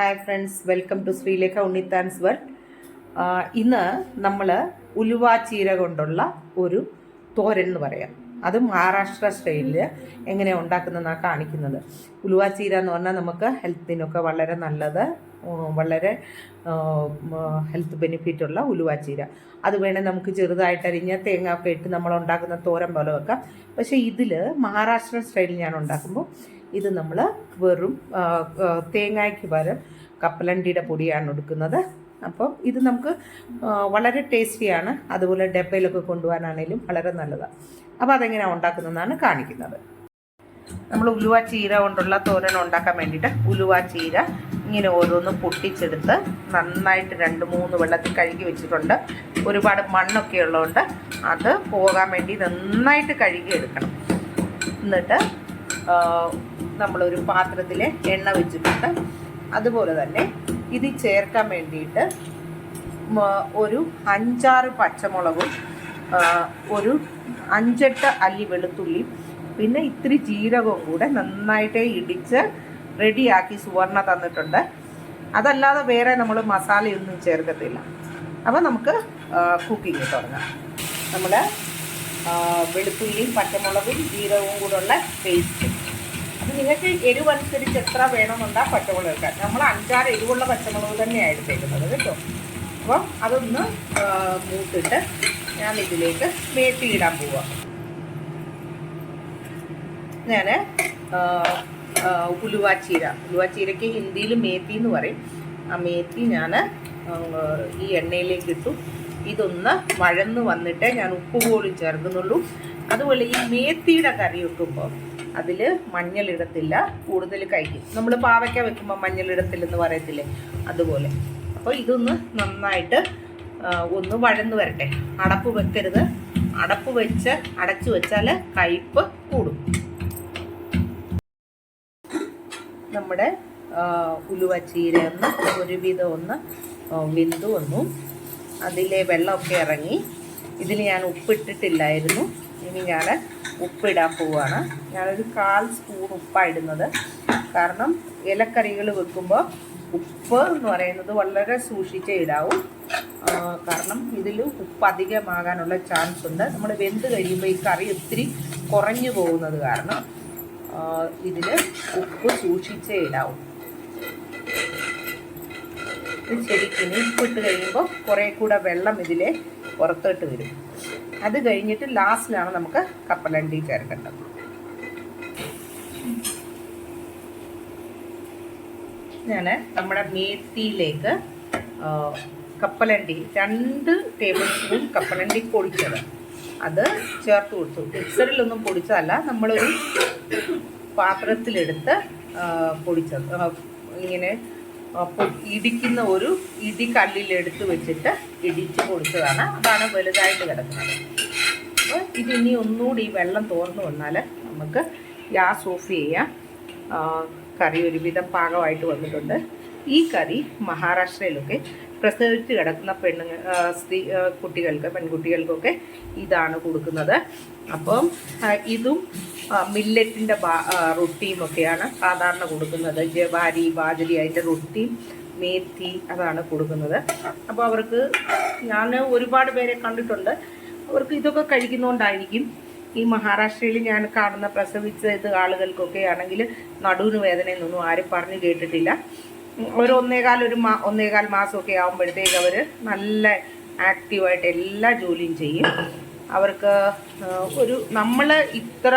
Hi friends welcome to Sreelekha Unnithan's world ഇന്ന് നമ്മൾ ഉലുവ ചീര കൊണ്ടുള്ള ഒരു തോരൻ എന്ന് പറയാം. അത് മഹാരാഷ്ട്ര സ്റ്റൈലിൽ എങ്ങനെ ഉണ്ടാക്കുന്നതെന്നാണ് കാണിക്കുന്നത്. ഉലുവ ചീര എന്ന് പറഞ്ഞാൽ നമുക്ക് ഹെൽത്തിനൊക്കെ വളരെ നല്ലത് വളരെ ഹെൽത്ത് ബെനിഫിറ്റ് ഉള്ള ഉലുവ ചീര. അത് വേണേൽ നമുക്ക് ചെറുതായിട്ട് അരിഞ്ഞ് തേങ്ങ ഒക്കെ ഇട്ട് നമ്മൾ ഉണ്ടാക്കുന്ന തോരൻ പോലെ വെക്കാം. പക്ഷേ ഇതിൽ മഹാരാഷ്ട്ര സ്റ്റൈലിൽ ഞാൻ ഉണ്ടാക്കുമ്പോൾ ഇത് നമ്മൾ വെറും തേങ്ങയ്ക്ക് പകരം കപ്പലണ്ടിയുടെ പൊടിയാണ് എടുക്കുന്നത്. അപ്പം ഇത് നമുക്ക് വളരെ ടേസ്റ്റിയാണ് അതുപോലെ ഡബയിലൊക്കെ കൊണ്ടുപോകാനാണെങ്കിലും വളരെ നല്ലതാണ് അപ്പോൾ അതെങ്ങനെയാണ് ഉണ്ടാക്കുന്നതെന്നാണ് കാണിക്കുന്നത്. നമ്മൾ ഉലുവ ചീര കൊണ്ടുള്ള തോരൻ ഉണ്ടാക്കാൻ വേണ്ടിയിട്ട് ഉലുവ ചീര ഇങ്ങനെ ഓരോന്ന് പൊട്ടിച്ചെടുത്ത് നന്നായിട്ട് രണ്ട് മൂന്ന് വെള്ളത്തിൽ കഴുകി വെച്ചിട്ടുണ്ട്. ഒരുപാട് മണ്ണൊക്കെ ഉള്ളതുകൊണ്ട് അത് പോകാൻ വേണ്ടി നന്നായിട്ട് കഴുകി എടുക്കണം എന്നിട്ട് നമ്മളൊരു പാത്രത്തിൽ എണ്ണ വെച്ചിട്ടുണ്ട്. അതുപോലെ തന്നെ ഇത് ചേർക്കാൻ വേണ്ടിയിട്ട് ഒരു അഞ്ചാറ് പച്ചമുളകും ഒരു അഞ്ചെട്ട് അല്ലി വെളുത്തുള്ളിയും പിന്നെ ഇത്തിരി ജീരകവും കൂടെ നന്നായിട്ട് ഇടിച്ച് റെഡിയാക്കി സുവർണ തന്നിട്ടുണ്ട്. അതല്ലാതെ വേറെ നമ്മൾ മസാലയൊന്നും ചേർക്കത്തില്ല. അപ്പോൾ നമുക്ക് കുക്കിംഗ് തുടങ്ങാം. നമ്മൾ വെളുത്തുള്ളിയും പച്ചമുളകും ജീരകവും കൂടെയുള്ള പേസ്റ്റ് അപ്പം നിങ്ങൾക്ക് എരിവ് അനുസരിച്ച് എത്ര വേണമെന്നുണ്ടാ പച്ചമുളക് എടുക്കാം നമ്മൾ അഞ്ചാറ് എരിവുള്ള പച്ചമുളക് തന്നെയാണ് എടുത്തേക്കുന്നത് കേട്ടോ. അപ്പം അതൊന്ന് മൂട്ടിട്ട് ഞാൻ ഇതിലേക്ക് മേത്തിയിടാൻ പോവാം. ഞാൻ ഉലുവാച്ചീര. ഉലുവാച്ചീരയ്ക്ക് ഹിന്ദിയിൽ മേത്തി എന്ന് പറയും. ആ മേത്തി ഞാൻ ഈ എണ്ണയിലേക്ക് ഇട്ടു. ഇതൊന്ന് വഴന്ന് വന്നിട്ട് ഞാൻ ഉപ്പ് പോലും ചേർക്കുന്നുള്ളൂ. അതുപോലെ ഈ മേത്തിയുടെ കറി വെക്കുമ്പോൾ അതിൽ മഞ്ഞളിടത്തില്ല കൂടുതൽ കഴിക്കും. നമ്മൾ പാവയ്ക്ക വെക്കുമ്പോൾ മഞ്ഞളിടത്തില്ലെന്ന് പറയത്തില്ലേ? അതുപോലെ. അപ്പോൾ ഇതൊന്ന് നന്നായിട്ട് ഒന്ന് വഴന്ന് വരട്ടെ. അടപ്പ് വെക്കരുത്. അടപ്പ് വെച്ച് അടച്ചു വെച്ചാൽ കയ്പ്പ് കൂടും. നമ്മുടെ ഉലുവ ചീര ഒന്ന് ഒരുവിധം ഒന്ന് വിന്തു വന്നു. അതിലെ വെള്ളമൊക്കെ ഇറങ്ങി. ഇതിൽ ഞാൻ ഉപ്പിട്ടിട്ടില്ലായിരുന്നു. ഇനി ഞാൻ ഉപ്പിടാൻ പോവുകയാണ് ഞാനൊരു കാൽ സ്പൂൺ ഉപ്പാണ് ഇടുന്നത് കാരണം ഇലക്കറികൾ വെക്കുമ്പോൾ ഉപ്പ് എന്ന് പറയുന്നത് വളരെ സൂക്ഷിച്ചേ ഇടാവും. കാരണം ഇതിൽ ഉപ്പ് അധികമാകാനുള്ള ചാൻസ് ഉണ്ട്. നമ്മൾ വെന്ത് കഴിയുമ്പോൾ ഈ കറി ഒത്തിരി കുറഞ്ഞു പോകുന്നത് കാരണം ഇതിൽ ഉപ്പ് സൂക്ഷിച്ചേ ഇടാവും. ഇത് ശരിക്കും ഉപ്പിട്ട് കഴിയുമ്പോൾ കുറേ കൂടെ വെള്ളം ഇതിലെ പുറത്തോട്ട് വരും. അത് കഴിഞ്ഞിട്ട് ലാസ്റ്റിലാണ് നമുക്ക് കപ്പലണ്ടി ചേർക്കേണ്ടത്. ഞാൻ നമ്മുടെ മേത്തിയിലേക്ക് കപ്പലണ്ടി രണ്ട് ടേബിൾ സ്പൂൺ കപ്പലണ്ടി പൊടിച്ചത്. അത് ചേർത്ത് കൊടുത്തു. മിക്സറിലൊന്നും പൊടിച്ചതല്ല. നമ്മളൊരു പാത്രത്തിലെടുത്ത് പൊടിച്ചത്. ഇങ്ങനെ ഇടിക്കുന്ന ഒരു ഇടി കല്ലിലെടുത്ത് വെച്ചിട്ട് ഇടിച്ച് പൊടിച്ചതാണ്. അതാണ് വലുതായിട്ട് കിടക്കുന്നത്. അപ്പോൾ ഇതിനി ഒന്നുകൂടി ഈ വെള്ളം തോർന്നു വന്നാൽ നമുക്ക് ഗ്യാസ് ഓഫ് ചെയ്യാം. കറി ഒരുവിധം പാകമായിട്ട് വന്നിട്ടുണ്ട്. ഈ കറി മഹാരാഷ്ട്രയിലൊക്കെ പ്രസവിച്ച് കിടക്കുന്ന പെണ്ണു സ്ത്രീ കുട്ടികൾക്ക് പെൺകുട്ടികൾക്കൊക്കെ ഇതാണ് കൊടുക്കുന്നത്. അപ്പം ഇതും മില്ലറ്റിന്റെ റൊട്ടിയും ഒക്കെയാണ് സാധാരണ കൊടുക്കുന്നത്. ജവാരി ബാജരി അതിന്റെ റൊട്ടിയും മേത്തി അതാണ് കൊടുക്കുന്നത്. അപ്പോൾ അവർക്ക് ഞാൻ ഒരുപാട് പേരെ കണ്ടിട്ടുണ്ട്. അവർക്ക് ഇതൊക്കെ കഴിക്കുന്നതുകൊണ്ടായിരിക്കും ഈ മഹാരാഷ്ട്രയിൽ ഞാൻ കാണുന്ന പ്രസവിച്ച ഇത് ആളുകൾക്കൊക്കെ ആണെങ്കിൽ നടുവിന് വേദനയെന്നൊന്നും ആരും പറഞ്ഞു കേട്ടിട്ടില്ല. ഒരു ഒന്നേകാൽ ഒരു മാ ഒന്നേകാൽ മാസമൊക്കെ ആകുമ്പോഴത്തേക്ക് അവർ നല്ല ആക്റ്റീവായിട്ട് എല്ലാ ജോലിയും ചെയ്യും. അവർക്ക് ഒരു നമ്മൾ ഇത്ര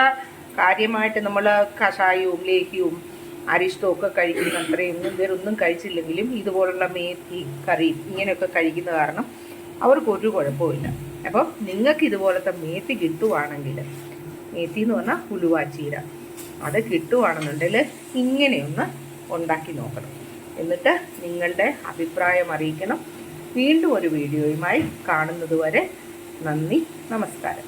കാര്യമായിട്ട് നമ്മൾ കഷായവും ലേഹ്യവും അരിഷ്ടവും ഒക്കെ കഴിക്കുന്ന അത്രയും വേറൊന്നും കഴിച്ചില്ലെങ്കിലും ഇതുപോലുള്ള മേത്തി കറി ഇങ്ങനെയൊക്കെ കഴിക്കുന്ന കാരണം അവർക്ക് ഒരു കുഴപ്പമില്ല അപ്പോൾ നിങ്ങൾക്ക് ഇതുപോലത്തെ മേത്തി കിട്ടുവാണെങ്കിൽ മേത്തി എന്ന് പറഞ്ഞാൽ ഉലുവാച്ചീര അത് കിട്ടുവാണെന്നുണ്ടെങ്കിൽ ഇങ്ങനെയൊന്ന് ഉണ്ടാക്കി നോക്കണം. എന്നിട്ട് നിങ്ങളുടെ അഭിപ്രായം അറിയിക്കണം. വീണ്ടും ഒരു വീഡിയോയുമായി കാണുന്നതുവരെ നന്ദി നമസ്കാരം.